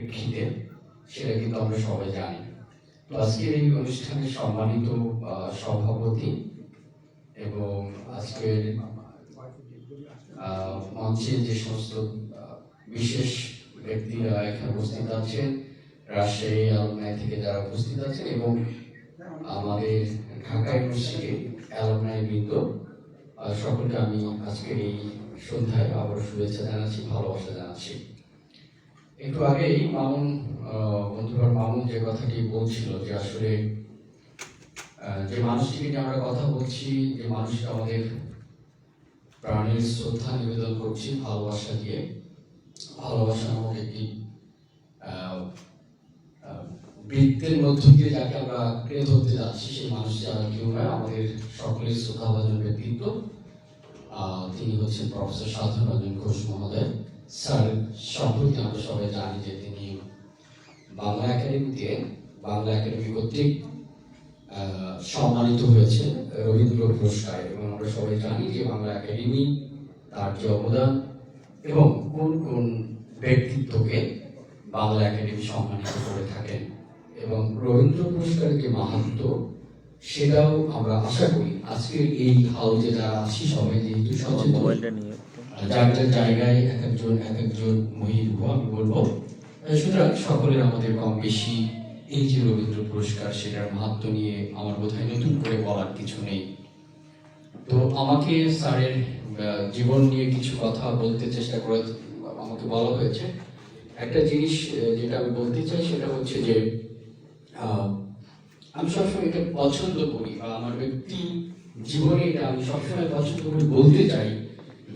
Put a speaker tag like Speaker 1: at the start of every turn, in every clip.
Speaker 1: প্রেক্ষিতে, সেটা কিন্তু আমরা সবাই জানি। তো আজকের এই অনুষ্ঠানের সম্মানিত সভাপতি এবং আজকের মঞ্চে যে সমস্ত বিশেষ ব্যক্তিরা এখানে উপস্থিত আছেন, রাজশাহী অ্যালমনাই থেকে যারা উপস্থিত আছেন এবং আমাদের ঢাকা ইউনিভার্সিটির অ্যালমনাই বৃন্দ সকলকে আমি আজকের এই সন্ধ্যায় আবার শুভেচ্ছা জানাচ্ছি, ভালোবাসা জানাচ্ছি। একটু আগেই মামুন বন্ধুবার মামুন যে কথাটি বলছিল যে আসলে যে মানুষটিকে নিয়ে আমরা কথা বলছি, যে মানুষটা আমাদের প্রাণের শ্রদ্ধা নিবেদন করছি, ভালোবাসা দিয়ে, ভালোবাসা নামক একটি বৃত্তের মধ্য দিয়ে যাকে আমরা আঁকড়ে ধরতে যাচ্ছি, সেই মানুষটি আর কেউ নয়, আমাদের সকলের শ্রদ্ধাভাজন ব্যক্তিত্ব। তিনি হচ্ছেন প্রফেসর সাধন রঞ্জন ঘোষ মহোদয়। স্যার, সম্প্রতি আমরা সবাই জানি যে তিনি বাংলা একাডেমিতে, বাংলা একাডেমি কর্তৃক সম্মানিত হয়েছে রবীন্দ্র পুরস্কার। এবং আমরা সবাই জানি যে বাংলা একাডেমি তার যে অবদান এবং কোন কোন ব্যক্তিত্বকে বাংলা একাডেমি সম্মানিত করে থাকেন। এবং রবীন্দ্র পুরস্কারের যে মাহাত্ম সেটাও আমরা আশা করি। আজকের এই হাউজে যারা আছি সবাই যেহেতু সচেতন যার যার জায়গায় এক একজন এক একজন মহিল আমি বলব সুতরাং সকলের আমাদের কম বেশি এই যে রবীন্দ্র পুরস্কার সেটার মাহাত্ম নিয়ে আমার বোধহয় নতুন করে বলার কিছু নেই। তো আমাকে স্যারের জীবন নিয়ে কিছু কথা বলতে চেষ্টা করে আমাকে বলা হয়েছে। একটা জিনিস যেটা আমি বলতে চাই সেটা হচ্ছে যে আহ, আমি সবসময় এটা পছন্দ করি বা আমার ব্যক্তি জীবনে এটা আমি সবসময় পছন্দ করি বলতে চাই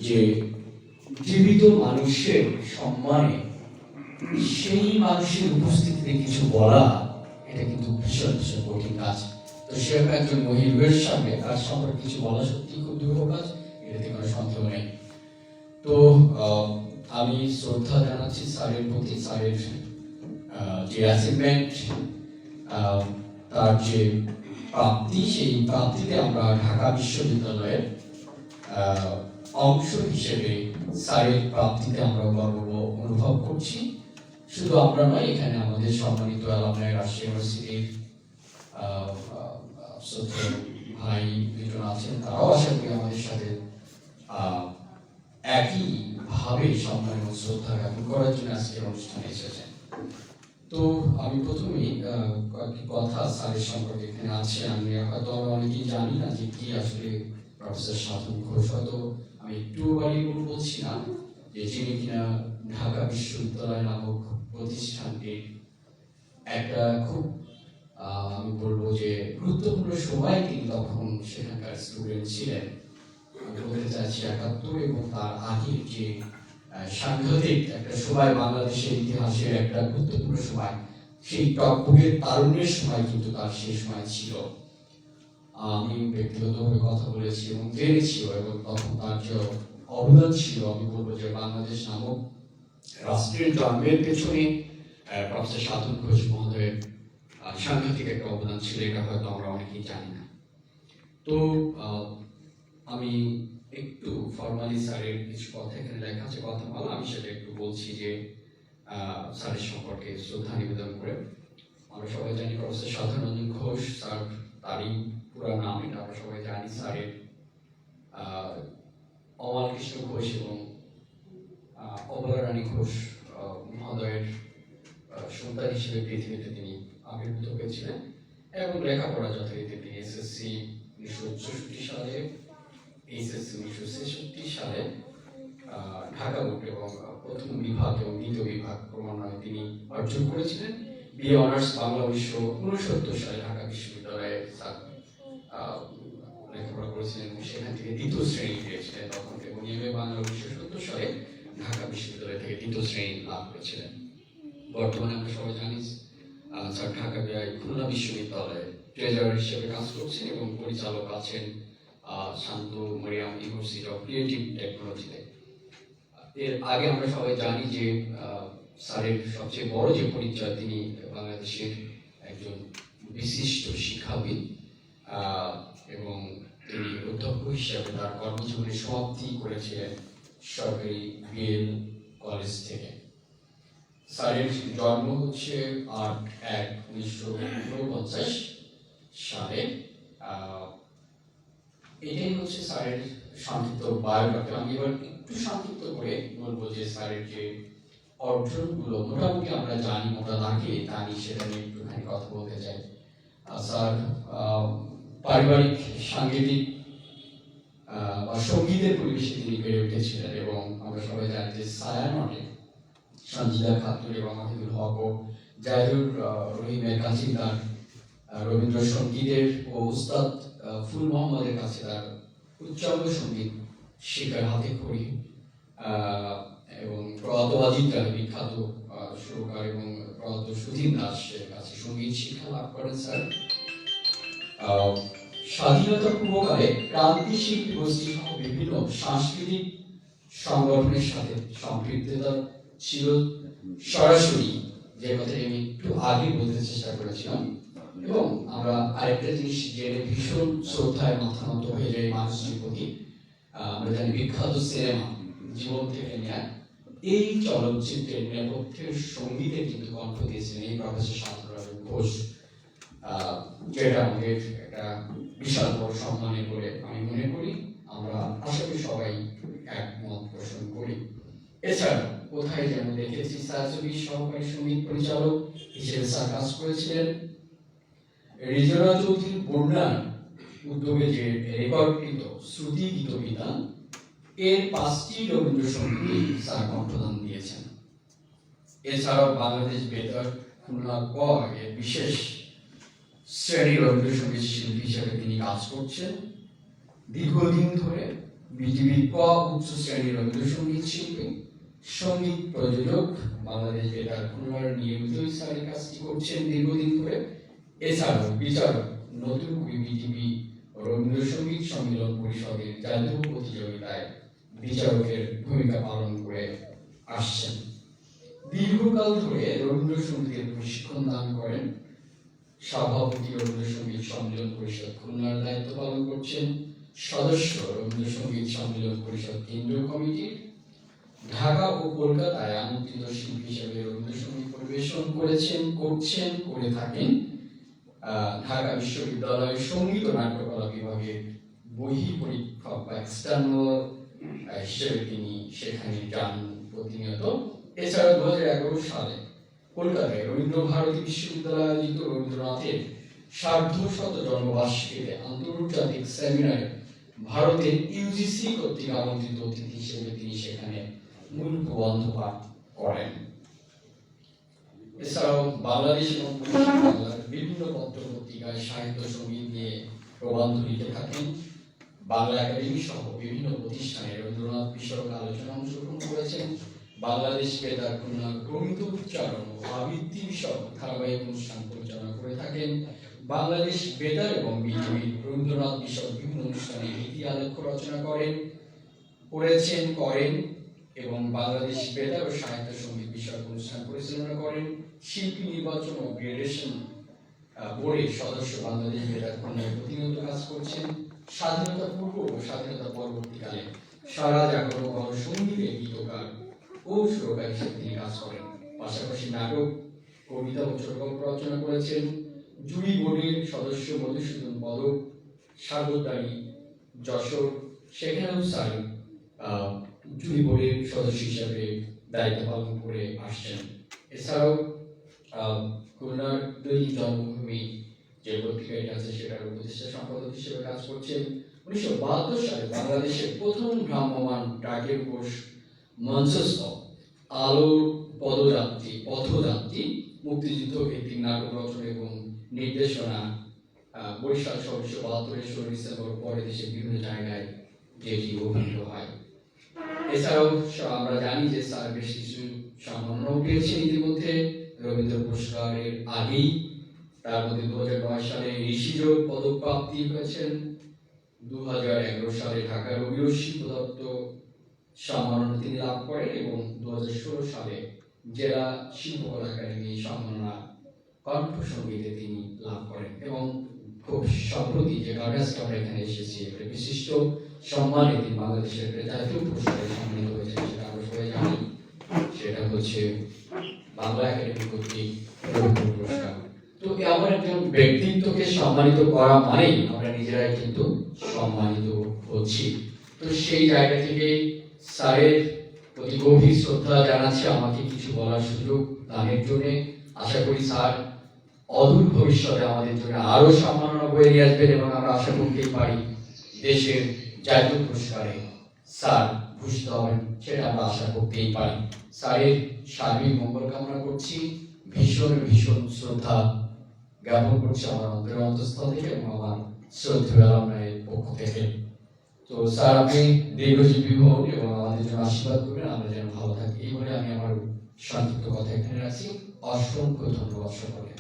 Speaker 1: যে জীবিত মানুষের সম্মানে সেই মানুষের উপস্থিতিতে কিছু বলা, এটা কিন্তু ভীষণ ভীষণ কঠিন কাজ। তো সে একজন মহিলার সামনে তার সম্পর্কে কিছু বলা সত্যি খুব দুর্ব কাজ, এটাতে কোনো সন্দেহ নেই। তো আমি শ্রদ্ধা জানাচ্ছি স্যারের প্রতি, স্যারের যে অ্যাচিভমেন্ট তার যে প্রাপ্তি সেই প্রাপ্তিতে আমরা ঢাকা বিশ্ববিদ্যালয়ের অংশ হিসেবে স্যারের প্রাপ্তিতে আমরা গর্ব অনুভব করছি। শুধু আমরা নয় এখানে আমাদের সম্মানিত রাজশাহী ইউনিভার্সিটির ভাই দুজন আছেন তারাও আশা করি আমাদের সাথে আহ, একই ভাবে সম্মান এবং শ্রদ্ধা জ্ঞাপন করার জন্য আজকের অনুষ্ঠানে এসেছেন। তো আমি প্রথমেই কয়েকটি কথা স্যারের সম্পর্কে এখানে আছে। আমি হয়তো আমরা অনেকেই জানি না যে কি আসলে প্রফেসর সাধন ঘোষ। হয়তো আমি একটু বাড়ি বলছি না যে যিনি কিনা ঢাকা বিশ্ববিদ্যালয় নামক প্রতিষ্ঠানটির একটা খুব আমি বলব যে গুরুত্বপূর্ণ সময় তিনি তখন সেখানকার স্টুডেন্ট ছিলেন। আমি বলতে চাচ্ছি একাত্তর এবং তার আগের যে সাংঘাতিক একটা সময়, বাংলাদেশের ইতিহাসের একটা গুরুত্বপূর্ণ সময়। সেই টকবুকের তারুণ্যের সময় কিন্তু তার সেই সময় ছিল। আমি ব্যক্তিগতভাবে কথা বলেছি এবং জেনেছিও এবং তখন তার যে অবদান ছিল, আমি বলব যে বাংলাদেশ নামক রাষ্ট্রের জন্মের পেছনে প্রফেসর সাধন ঘোষ মহোদয়ের সাংঘাতিক একটা অবদান ছিল, এটা হয়তো আমরা অনেকেই জানি না। তো আমি একটু ফর্মালি স্যারের কিছু কথা এখানে লেখা আছে কথা বলা। আমি সেটা একটু বলছি যে স্যারের সম্পর্কে শ্রদ্ধা নিবেদন করে। আমরা সবাই জানি প্রফেসর রঞ্জন ঘোষ স্যার তারই পুরো নাম এটা আমরা সবাই জানি স্যারের। অমাল কৃষ্ণ ঘোষ এবং আহ, অবলা রানী ঘোষ মহোদয়ের সন্তান হিসেবে পৃথিবীতে তিনি আবির্ভূত হয়েছিলেন। এবং লেখাপড়া যথারীতি তিনি এসএসসি উনিশশো চৌষট্টি সালে এইচএসসি উনিশশো ছেষট্টি সালে ঢাকা বোর্ড এবং প্রথম বিভাগ এবং দ্বিতীয় বিভাগ ক্রমান্বয়ে তিনি অর্জন করেছিলেন। বিএ অনার্স বাংলা উনিশশো উনসত্তর সালে ঢাকা বিশ্ববিদ্যালয়ে লেখাপড়া করেছিলেন সেখান থেকে দ্বিতীয় শ্রেণি পেয়েছিলেন তখন এবং এমএ বাংলা উনিশশো সত্তর সালে ঢাকা বিশ্ববিদ্যালয় থেকে দ্বিতীয় শ্রেণি লাভ করেছিলেন। বর্তমানে আমরা সবাই জানি স্যার ঢাকা খুলনা বিশ্ববিদ্যালয়ে ট্রেজারার হিসেবে কাজ করছেন এবং পরিচালক আছেন Shanta, Mariam University of Creative টেকনোলজিতে এর আগে আমরা সবাই জানি যে স্যারের সবচেয়ে বড় যে পরিচয় তিনি বাংলাদেশের একজন বিশিষ্ট শিক্ষাবিদ এবং তিনি অধ্যক্ষ হিসাবে তার কর্মজীবনের সমাপ্তি করেছিলেন সরকারি বিএল কলেজ থেকে। স্যারের জন্ম হচ্ছে আট এক উনিশশো উনপঞ্চাশ সালে। স্যারের সংক্ষিপ্ত বায়োগ্রাফি আমি এবার একটু সংক্ষিপ্ত করে বলব যে স্যারের যে অর্জনগুলো মোটামুটি আমরা জানি, মোটা দাগে জানি সেটা নিয়ে একটুখানি কথা বলতে চাই। স্যার পারিবারিক, সাংগীতিক বা সঙ্গীতের পরিবেশে তিনি বেড়ে উঠেছিলেন এবং আমরা সবাই জানি যে ছায়ানটে সঞ্জিদা খাতুন এবং মাহিদুল হক ও জাহিদুর রহিমের কাছে তার রবীন্দ্রসঙ্গীতের ও উস্তাদ ফুল মোহাম্মদের কাছে তার উচ্চাঙ্গ সংগীত শেখার হাতে খড়ি এবং প্রয়াত অজিতার বিখ্যাত সুরকার এবং প্রয়াত সুধীন দাসের কাছে সংগীত শিক্ষা লাভ করেন স্যার। স্বাধীনতা পূর্বকালে ক্রান্তি শিল্পী গোষ্ঠী সহ বিভিন্ন সাংস্কৃতিক সংগঠনের সাথে সম্পৃক্ততা ছিল সরাসরি যে কথাটি আমি একটু আগে বলতে চেষ্টা করেছিলাম। এবং আমরা আরেকটা জিনিস জেনে ভীষণ শ্রদ্ধায় মাথা নত হয়ে যায় এই মানুষটির প্রতি আমরা জানি বিখ্যাত সিনেমা, জীবন থেকে নেয়া। এই চলচ্চিত্রের নেপথ্যের সঙ্গীতে কিন্তু কণ্ঠ দিয়েছিলেন এই প্রফেসর শান্তরাজন ঘোষ। যেটা আমাদের একটা বিশাল বড় সম্মানের বলে আমি মনে করি, আমরা আশা করি সবাই একমত পোষণ করি। এছাড়া কোথায় যেন দেখেছি সাজবি সহকারী সংগীত পরিচালক হিসেবে স্যার কাজ করেছিলেন রিজনা চৌধুরী বন্যার উদ্যোগে যে রেকর্ডকৃত শ্রুতি গীত বিধান, এর পাঁচটি রবীন্দ্রসঙ্গীত স্যার কণ্ঠদান দিয়েছেন। এছাড়াও বাংলাদেশ বেতার খুলনা ক এর বিশেষ শ্রেণি রবীন্দ্রসঙ্গীত শিল্পী হিসেবে তিনি কাজ করছেন। দীর্ঘদিন ধরে বিজিবি ক উচ্চ শ্রেণির রবীন্দ্রসঙ্গীত শিল্পী, সংগীত প্রযোজক বাংলাদেশ বেতার খুলনার নিয়মিত স্যারের কাজটি করছেন। দীর্ঘদিন ধরে এছাড়াও বিচারক নতুন বিজিবি রবীন্দ্রসঙ্গীত সম্মেলন পরিষদের জাতীয় প্রতিযোগিতায় বিচারকের ভূমিকা পালন করে আসছেন। দীর্ঘকাল ধরে রবীন্দ্রসঙ্গীতের প্রশিক্ষণ দান করেন। সভাপতি রবীন্দ্রসঙ্গীত সম্মেলন পরিষদ খুলনার দায়িত্ব পালন করছেন। সদস্য রবীন্দ্রসঙ্গীত সম্মেলন পরিষদ কেন্দ্রীয় কমিটির। ঢাকা ও কলকাতায় আমন্ত্রিত শিল্পী হিসেবে রবীন্দ্রসঙ্গীত পরিবেশন করেছেন, করছেন, করে থাকেন ঢাকা বিশ্ববিদ্যালয়ের সংগীত নাট্যকলা বিভাগের বহি পরীক্ষক বা এক্সটার্নাল হিসেবে তিনি সেখানে যান প্রতিনিয়ত। এছাড়া দু হাজার এগারো সালে কলকাতায় রবীন্দ্র ভারতী বিশ্ববিদ্যালয় আয়োজিত রবীন্দ্রনাথের সার্ধশত জন্মবার্ষিকীতে আন্তর্জাতিক সেমিনারে ভারতের ইউজিসি কর্তৃক আমন্ত্রিত অতিথি হিসেবে তিনি সেখানে মূল প্রবন্ধ পাঠ করেন। এছাড়াও বাংলাদেশ এবং বিভিন্ন পত্র পত্রিকায় সাহিত্য সংগীত নিয়ে প্রবন্ধ লিখে থাকেন। বাংলা একাডেমি সহ বিভিন্ন প্রতিষ্ঠানে রবীন্দ্রনাথ বিষয়ক আলোচনা অংশগ্রহণ করেছেন। বাংলাদেশ বেতার খুলনা গ্রহিত উচ্চারণ ও আবৃত্তি বিষয়ক ধারাবাহিক অনুষ্ঠান পরিচালনা করে থাকেন। বাংলাদেশ বেতার এবং বিজেপি রবীন্দ্রনাথ বিষয়ক বিভিন্ন অনুষ্ঠানে নীতি আলেখ্য রচনা করেন, করেছেন, করেন এবং বাংলাদেশ বেতার ও সাহিত্য সংগীত বিষয়ক অনুষ্ঠান পরিচালনা করেন। শিল্পী নির্বাচন ও গ্রেডেশন বোর্ডের সদস্য বাংলাদেশ বেতার খুলনায় প্রতিনিয়ত কাজ করছেন। স্বাধীনতা পূর্ব ও স্বাধীনতা পরবর্তীকালে সারা জাগরণ ও সঙ্গীতের গীতকার ও সুরকার হিসেবে তিনি কাজ করেন। পাশাপাশি নাটক কবিতা ও ছোট গল্প রচনা করেছেন। জুড়ি বোর্ডের সদস্য মধুসূদন পদক স্বাগতারী যশোর সেখানেও স্যার জুরি বোর্ডের সদস্য হিসাবে দায়িত্ব পালন করে আসছেন। এছাড়াও খুলনার দৈনিক জন্মভূমি যে পত্রিকাটি আছে, সেটার উপদেষ্টা সম্পাদক হিসেবে কাজ করছেন। উনিশশো বাহাত্তর সালে বাংলাদেশের প্রথম ভ্রাম্যমান ডাকের কোষ মঞ্চস্থ আলোর পদযাত্রী, পথযাত্রী, মুক্তিযুদ্ধ ভিত্তিক নাটক রচনা এবং নির্দেশনা বরিশাল সহ উনিশশো বাহাত্তরের ষোলো ডিসেম্বর পরে দেশের বিভিন্ন জায়গায় যেটি অভিনীত হয়। এছাড়াও আমরা জানি যে স্যার বেশ কিছু সম্মাননাও পেয়েছেন ইতিমধ্যে। রবীন্দ্র পুরস্কারের আগেই, তার মধ্যে দু হাজার নয় সালে ঋষিযোগ পদক প্রাপ্তি হয়েছেন দু হাজার এগারো সালে ঢাকা রবীন্দ্র শিল্প দত্ত সম্মাননা তিনি লাভ করেন এবং দু হাজার ষোলো সালে জেলা শিল্পকলা একাডেমি সম্মাননা কণ্ঠ সঙ্গীতে তিনি লাভ করেন। এবং খুব সম্প্রতি যে গার্ডাসকে আমরা এখানে এসেছি একটা বিশিষ্ট সম্মানে তিনি বাংলাদেশের জাতীয় পুরস্কারে সম্মানিত হয়েছেন, সেটা আমরা সবাই জানি। সেটা হচ্ছে বাংলা একাডেমি কর্তৃক পুরস্কার। তো এমন একজন ব্যক্তিত্বকে সম্মানিত করা মানেই আমরা নিজেরাই কিন্তু সম্মানিত হচ্ছি। তো সেই জায়গা থেকে স্যারের প্রতি গভীর শ্রদ্ধা জানাচ্ছি, আমাকে কিছু বলার সুযোগ দানের জন্য। আশা করি স্যার অদূর ভবিষ্যতে আমাদের জন্য আরও সম্মাননা বয়ে নিয়ে আসবেন এবং আমরা আশা করতেই পারি দেশের জাতীয় পুরস্কারে স্যার ভূষিত হবেন সেটা আমরা আশা করতেই পারি। স্যারের সার্বিক মঙ্গল কামনা করছি। ভীষণ ভীষণ শ্রদ্ধা জ্ঞাপন করছি আমার অন্তরের অন্তঃস্থল থেকে এবং আমার শ্রদ্ধেয় আলমনায়ের পক্ষ থেকে। তো স্যার, আপনি দীর্ঘজীবী হন এবং আমাদের জন্য আশীর্বাদ করবেন। আমরা যেন ভালো থাকি। এই বলে আমি আমার সংক্ষিপ্ত কথা এখানে রাখছি। অসংখ্য ধন্যবাদ সকলকে।